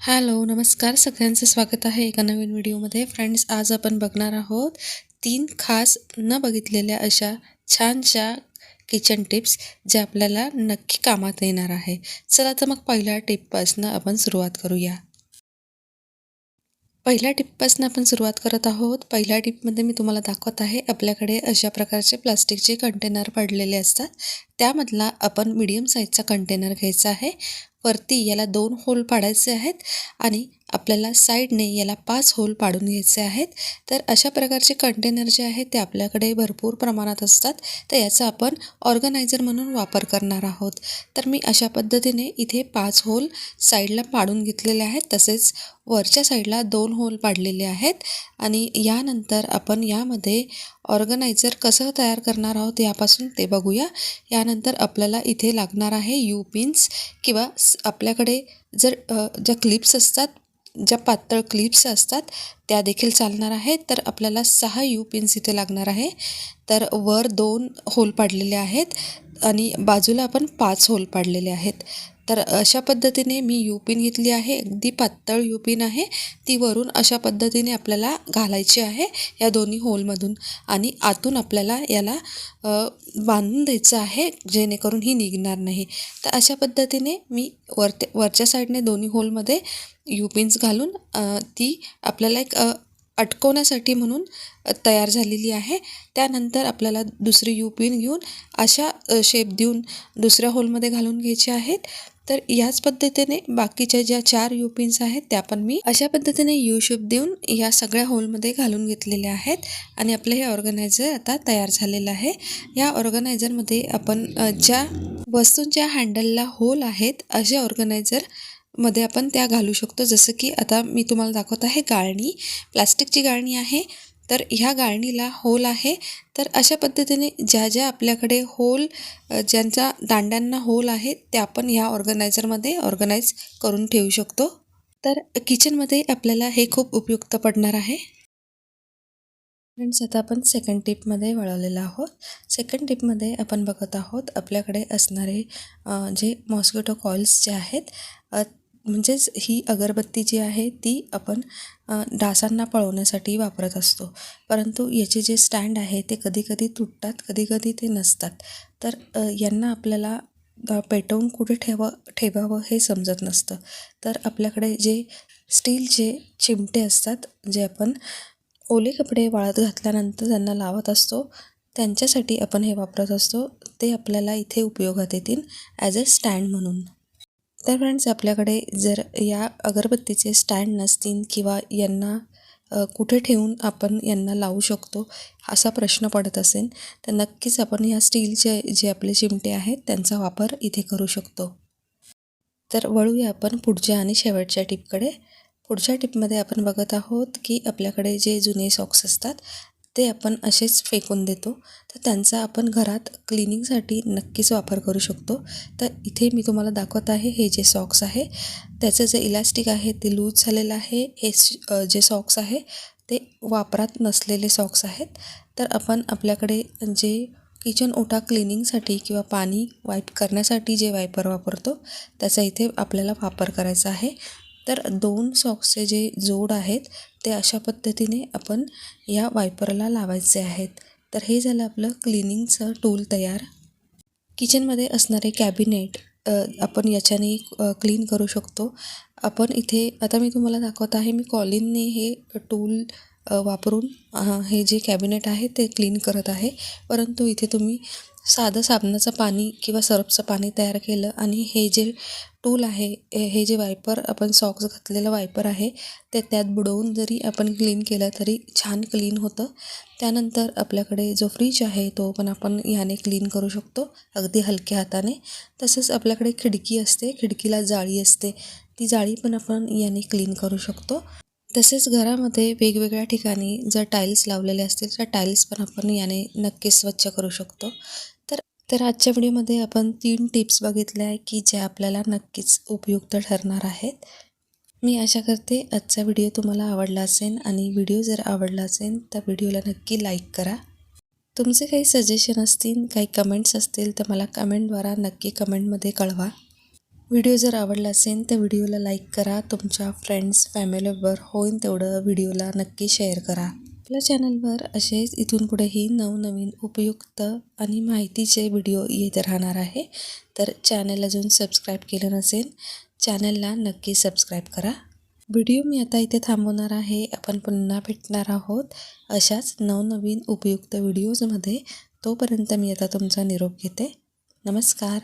Hello नमस्कार. सगळ्यांचं स्वागत आहे एका नवीन व्हिडिओमध्ये. फ्रेंड्स आज आपण बघणार आहोत तीन खास न बघितलेल्या अशा छानशा किचन टिप्स ज्या आपल्याला नक्की कामात येणार आहे. चला तर मग पहिल्या टिपपासनं आपण सुरुवात करूया. पहिल्या टिपपासून आपण सुरुवात करत आहोत. पहिल्या टिपमध्ये मी तुम्हाला दाखवत आहे आपल्याकडे अशा प्रकारचे प्लास्टिकचे कंटेनर पडलेले असतात. त्यामधला आपण मीडियम साईजचा कंटेनर घ्यायचा आहे. वरती याला दोन होल पाडायचे आहेत आणि आपल्याला साईडने याला पाच होल पाडून घ्यायचे आहेत. तर अशा प्रकारचे कंटेनर जे आहेत ते आपल्याकडे भरपूर प्रमाणात असतात. तर याचा आपण ऑर्गनायझर म्हणून वापर करणार आहोत. तर मी अशा पद्धतीने इथे पाच होल साईडला पाडून घेतलेले आहेत. तसेच वरच्या साईडला दोन होल पाडलेले आहेत. आणि यानंतर आपण यामध्ये ऑर्गनायझर कसं तयार करणार आहोत यापासून ते बघूया. यानंतर आपल्याला इथे लागणार आहे यू पिन्स किंवा आपल्याकडे जर ज्या क्लिप्स असतात ज्या पातळ क्लिप्स असतात त्या देखील चालणार आहेत. तर आपल्याला सहा यू पिन्स इथे लागणार आहे. तर वर दोन होल पाडलेले आहेत आणि बाजूला आपण पाच होल पाडलेले आहेत. तर अशा पद्धतीने मी युपिन घेतली आहे. अगदी पातळ युपिन आहे. ती वरून अशा पद्धतीने आपल्याला घालायची आहे या दोन्ही होलमधून. आणि आतून आपल्याला याला बांधून द्यायचं आहे जेणेकरून ही निघणार नाही. तर अशा पद्धतीने मी वरते वरच्या साईडने दोन्ही होलमध्ये युपिन्स घालून ती आपल्याला एक अटकवण्यासाठी म्हणून तयार झालेली आहे. त्यानंतर आपल्याला दुसरी युपिन घेऊन अशा शेप देऊन दुसऱ्या होलमध्ये घालून घ्यायचे आहेत. तर याच पद्धतीने बाकीच्या ज्या चार यू पिन्स आहेत त्या पण मी अशा पद्धतीने यू शेप देऊन या सगळ्या होलमध्ये घालून घेतलेल्या आहेत आणि आपलं हे ऑर्गनायझर आता तयार झालेलं आहे. या ऑर्गनायझरमध्ये आपण ज्या वस्तूंच्या हँडलला होल आहेत असे ऑर्गनायझरमध्ये आपण त्या घालू शकतो. जसं की आता मी तुम्हाला दाखवत आहे गाळणी. प्लास्टिकची गाळणी आहे. तर ह्या गाळणीला होल आहे. तर अशा पद्धतीने ज्या ज्या आपल्याकडे होल ज्यांचा दांड्यांना होल आहे त्या आपण ह्या ऑर्गनायझरमध्ये ऑर्गनाईज करून ठेवू शकतो. तर किचनमध्ये आपल्याला हे खूप उपयुक्त पडणार आहे. फ्रेंड्स आता आपण सेकंड टिपमध्ये वळवलेलं आहोत. सेकंड टिपमध्ये आपण बघत आहोत आपल्याकडे असणारे जे मॉस्किटो कॉइल्स जे आहेत म्हणजेच ही अगरबत्ती जी आहे ती आपण डासांना पळवण्यासाठी वापरत असतो. परंतु याचे जे स्टँड आहे ते कधीकधी तुटतात कधीकधी ते नसतात. तर यांना आपल्याला पेटवून कुठे ठेवा ठेवावं हे समजत नसतं. तर आपल्याकडे जे स्टीलचे चिमटे असतात जे आपण ओले कपडे वाळत घातल्यानंतर त्यांना लावत असतो त्यांच्यासाठी आपण हे वापरत असतो. ते आपल्याला इथे उपयोगात येतील ॲज अ स्टँड म्हणून. तर फ्रेंड्स आपल्याकडे जर या अगरबत्तीचे स्टँड नसतील किंवा यांना कुठे ठेवून आपण यांना लावू शकतो असा प्रश्न पडत असेल तर नक्कीच आपण या स्टीलचे जे आपले चिमटे आहेत त्यांचा वापर इथे करू शकतो. तर वळूया आपण पुढच्या आणि शेवटच्या टिपकडे. पुढच्या टिपमध्ये आपण बघत आहोत की आपल्याकडे जे जुने सॉक्स असतात ते आपण असेच फेकून देतो. तर त्यांचा आपण घरात क्लिनिंगसाठी नक्कीच वापर करू शकतो. तर इथे मी तुम्हाला दाखवत आहे हे जे सॉक्स आहे त्याचं जे इलास्टिक आहे ते लूज झालेलं आहे. हे जे सॉक्स आहे ते वापरात नसलेले सॉक्स आहेत. तर आपण आपल्याकडे जे किचन ओटा क्लिनिंगसाठी किंवा पाणी वाईप करण्यासाठी जे वायपर वापरतो त्याचा इथे आपल्याला वापर करायचा आहे. तर दोन सॉक्सचे जे जोड आहेत ते अशा पद्धतीने आपण या वायपरला लावायचे आहेत. तर हे झालं आपलं क्लिनिंगचं टूल तयार. किचनमध्ये असणारे कॅबिनेट आपण याच्याने क्लीन करू शकतो. आपण इथे आता मी तुम्हाला दाखवत आहे मी कॉलिनने हे टूल वापरून हे जे कॅबिनेट आहे ते क्लीन करत आहे. परंतु इथे तुम्ही साधं साबणाचं पाणी किंवा सर्फचं पाणी तयार केलं आणि हे जे टूल आहे हे जे वायपर आपण सॉक्स घातलेलं वायपर आहे ते त्यात बुडवून जरी आपण क्लीन केलं तरी छान क्लीन होतं. त्यानंतर आपल्याकडे जो फ्रीज आहे तो पण आपण ह्याने क्लीन करू शकतो अगदी हलक्या हाताने. तसंच आपल्याकडे खिडकी असते खिडकीला जाळी असते ती जाळी पण आपण याने क्लीन करू शकतो. तसेच घरामध्ये वेगवेगळ्या ठिकाणी जर टाईल्स लावलेले असतील तर टाईल्स पण आपण याने नक्कीच स्वच्छ करू शकतो. तर आजच्या व्हिडिओमध्ये आपण तीन टिप्स बघितल्या आहे की ज्या आपल्याला नक्कीच उपयुक्त ठरणार आहेत. मी आशा करते आजचा व्हिडिओ तुम्हाला आवडला असेल आणि व्हिडिओ जर आवडला असेल तर व्हिडिओला नक्की लाईक करा. तुमचे काही सजेशन असतील काही कमेंट्स असतील तर मला कमेंटद्वारा नक्की कमेंटमध्ये कळवा. व्हिडिओ जर आवडला असेल तर व्हिडिओला लाईक करा तुमच्या फ्रेंड्स फॅमिलीवर होईल तेवढं व्हिडिओला नक्की शेअर करा. आपल्या चॅनलवर असेच इथून पुढेही नवनवीन उपयुक्त आणि माहितीचे व्हिडिओ येत राहणार आहे. तर चॅनल अजून सबस्क्राईब केलं नसेल चॅनलला नक्की सबस्क्राईब करा. व्हिडिओ मी आता इथे थांबवणार आहे. आपण पुन्हा भेटणार आहोत अशाच नवनवीन उपयुक्त व्हिडिओजमध्ये. तोपर्यंत मी आता तुमचा निरोप घेते. नमस्कार.